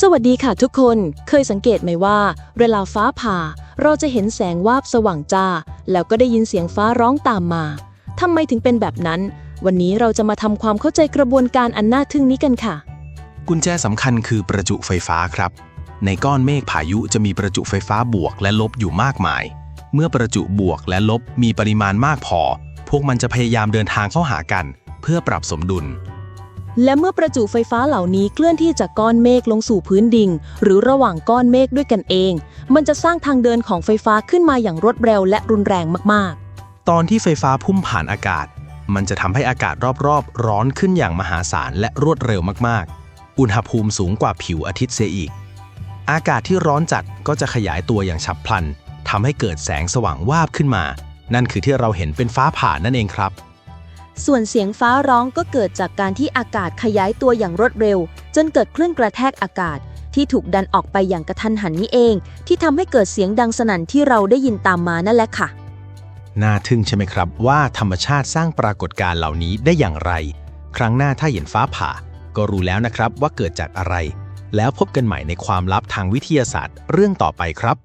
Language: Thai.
สวัสดีค่ะทุกคนเคยสังเกตไหมว่าเวลาฟ้าผ่า เราจะเห็นแสงวาบสว่างจ้า แล้วก็ได้ยินเสียงฟ้าร้องตามมาทำไมถึงเป็นแบบนั้น วันนี้เราจะมาทำความเข้าใจกระบวนการอันน่าทึ่งนี้กันค่ะ กุญแจสำคัญคือประจุไฟฟ้าครับ ในก้อนเมฆพายุจะมีประจุไฟฟ้าบวกและลบอยู่มากมาย เมื่อประจุบวกและลบมีปริมาณมากพอ พวกมันจะพยายามเดินทางเข้าหากัน เพื่อปรับสมดุล และเมื่อประจุไฟฟ้าเหล่านี้เคลื่อนที่จากก้อนเมฆลงสู่พื้นดินหรือระหว่างก้อนเมฆด้วยกันเอง มันจะสร้างทางเดินของไฟฟ้าขึ้นมาอย่างรวดเร็วและรุนแรงมากๆ ตอนที่ไฟฟ้าพุ่มผ่านอากาศ มันจะทำให้อากาศรอบๆ ร้อนขึ้นอย่างมหาศาลและรวดเร็วมากๆ อุณหภูมิสูงกว่าผิวอาทิตย์เสียอีก อากาศที่ร้อนจัดก็จะขยายตัวอย่างฉับพลันทำให้เกิดแสงสว่างวาบขึ้นมา นั่นคือที่เราเห็นเป็นฟ้าผ่านั่นเองครับ ส่วนเสียงฟ้าร้องก็เกิดจากการที่อากาศขยายตัวอย่างรวดเร็ว จนเกิดคลื่นกระแทกอากาศ ที่ถูกดันออกไปอย่างกระทันหันนี้เอง ที่ทำให้เกิดเสียงดังสนั่นที่เราได้ยินตามมานั่นแหละค่ะ น่าทึ่งใช่ไหมครับ ว่าธรรมชาติสร้างปรากฏการณ์เหล่านี้ได้อย่างไร ครั้งหน้าถ้าเห็นฟ้าผ่า ก็รู้แล้วนะครับว่าเกิดจากอะไร แล้วพบกันใหม่ในความลับทางวิทยาศาสตร์ เรื่องต่อไปครับ